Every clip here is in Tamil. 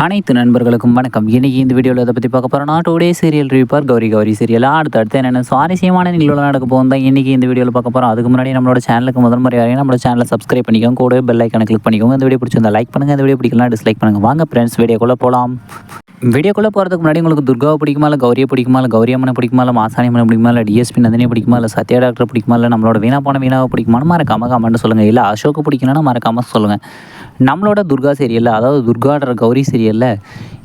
அனைத்து நண்பர்களுக்கும் வணக்கம். இன்றைக்கி இந்த வீடியோவில் இதை பற்றி பார்க்க போகிறோம் நாட்டோடைய சீரியல் ரிவ்யூப்பார் கௌரி. கௌரி சீரியல் அடுத்து அடுத்து என்னென்ன சுவாரஸ்யமான நிகழ்வுகள் நடக்க போகும் தான் இன்றைக்கி இந்த வீடியோவில் பார்க்க போகிறோம் அதுக்கு முன்னாடி நம்மளோட சேனலுக்கு முதல் முறை வரையும் நம்மளோட சேனலை சப்ஸ்கிரைப் பண்ணிக்கோங்க. கூட பெல் ஐக்கனை கிளிக் பண்ணிக்கோங்க. இந்த வீடியோ பிடிச்சிருந்தா லைக் பண்ணுங்கள் இந்த வீடியோ பிடிக்கலாம் டிஸ்லைக் பண்ணுங்கள் வாங்க ஃப்ரெண்ட்ஸ் வீடியோக்குள்ளே போகலாம் வீடியோக்குள்ளே போகிறதுக்கு முன்னாடி உங்களுக்கு துர்காவை பிடிக்குமா இல்லை கௌரியை பிடிக்குமா இல்லை கௌரி அம்மனை பிடிக்குமா இல்லை மாசாணி அம்மனை பிடிக்குமா இல்லை டிஎஸ்பி நந்தினியை பிடிக்குமா இல்லை சத்யா டாக்டர் பிடிக்குமா இல்லை நம்மளோட வீணா போன வீணாவை பிடிக்குமானு மறக்காம கமெண்ட் சொல்லுங்கள் இல்லை அசோக்கு பிடிக்கணும்னா மறக்காம சொல்லுங்கள் நம்மளோட துர்கா சீரியலில் அதாவது துர்கான்ற கௌரி சீரியலில்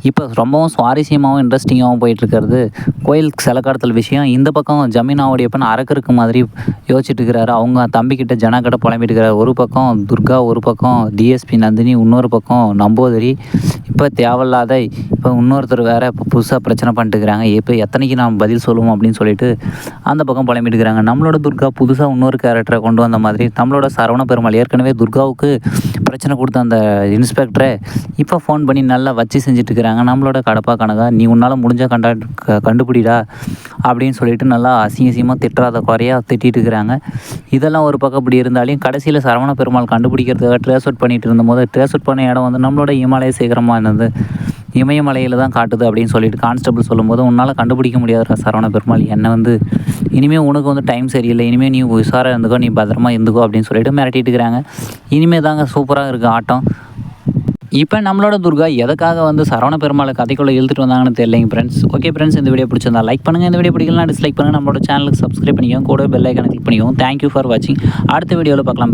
இப்போ ரொம்பவும் சுவாரஸ்யமாகவும் இன்ட்ரெஸ்டிங்காகவும் போயிட்டுருக்கிறது. கோயில் சில கடத்தல் விஷயம். இந்த பக்கம் ஜமீனாவுடைய பணம் அறக்கருக்கு மாதிரி யோசிச்சுட்டு இருக்கிறாரு. அவங்க தம்பிக்கிட்ட ஜனக்கிட்ட கிட்ட புலம்பிட்டு இருக்கிறாரு. ஒரு பக்கம் துர்கா ஒரு பக்கம் டிஎஸ்பி நந்தினி இன்னொரு பக்கம் நம்போதரி. இப்போ தேவையில்லாத இப்போ இன்னொருத்தர் வேற இப்போ புதுசாக பிரச்சனை பண்ணிட்டுருக்கிறாங்க இப்போ எத்தனைக்கு நாம் பதில் சொல்லுவோம் அப்படின்னு சொல்லிட்டு அந்த பக்கம் புலம்பிட்டு இருக்கிறாங்க. நம்மளோட துர்கா புதுசாக இன்னொரு கேரக்டரை கொண்டு வந்த மாதிரி நம்மளோட சரவண பெருமாள் ஏற்கனவே துர்காவுக்கு பிரச்சனை கொடுத்த அந்த இன்ஸ்பெக்டரே இப்போ ஃபோன் பண்ணி நல்லா வச்சு செஞ்சுட்டு இருக்கிறாங்க நம்மளோட கடப்பா கணக்கா நீ உன்னால் முடிஞ்சால் கண்டா கண்டுபிடிடா அப்படின்னு சொல்லிட்டு நல்லா அசிங்க அசிங்கமாக திட்டுறாத குறையாக திட்டிகிட்டு இருக்கிறாங்க இதெல்லாம் ஒரு பக்கம் இப்படி இருந்தாலும் கடைசியில் சரவண பெருமாள் கண்டுபிடிக்கிறதுக்காக ட்ரேஸ் அவுட் பண்ணிகிட்டு இருந்தபோது ட்ரேஸ் அவுட் பண்ண இடம் வந்து நம்மளோட இமாலய சேகரமாக இருந்தது இமயமலையில் தான் காட்டுது அப்படின்னு சொல்லிட்டு கான்ஸ்டபிள் சொல்லும்போது உன்னால் கண்டுபிடிக்க முடியாதுடா சரவண பெருமாள் என்னை வந்து இனிமேல் உனக்கு வந்து டைம் சரியில்லை. இனிமேல் நீ உஷாராக இருந்துக்கோ நீ பத்திரமா இருந்துக்கோ அப்படின்னு சொல்லிட்டு மிரட்டிட்டு இருக்கிறாங்க. இனிமேல் தாங்க சூப்பராக இருக்குது ஆட்டம். இப்போ நம்மளோட துர்கா எதுக்காக வந்து சரவண பெருமாளை கதைக்குள்ளே இழுத்துட்டு வந்தாங்கன்னு தெரியலைங்க ஃப்ரெண்ட்ஸ் ஓகே ஃப்ரெண்ட்ஸ் இந்த வீடியோ பிடிச்சிருந்தா லைக் பண்ணுங்கள் இந்த வீடியோ பிடிக்கலாம் டிஸ்லைக் பண்ணுங்கள் நம்மளோட சேனலுக்கு சப்ஸ்கிரைப் பண்ணிக்கோங்க. கூட பெல் ஐக்கனை கிளிக் பண்ணிக்கோங்க. தேங்க்யூ ஃபார் வாட்சிங் அடுத்த வீடியோவில் பார்க்கலாம்.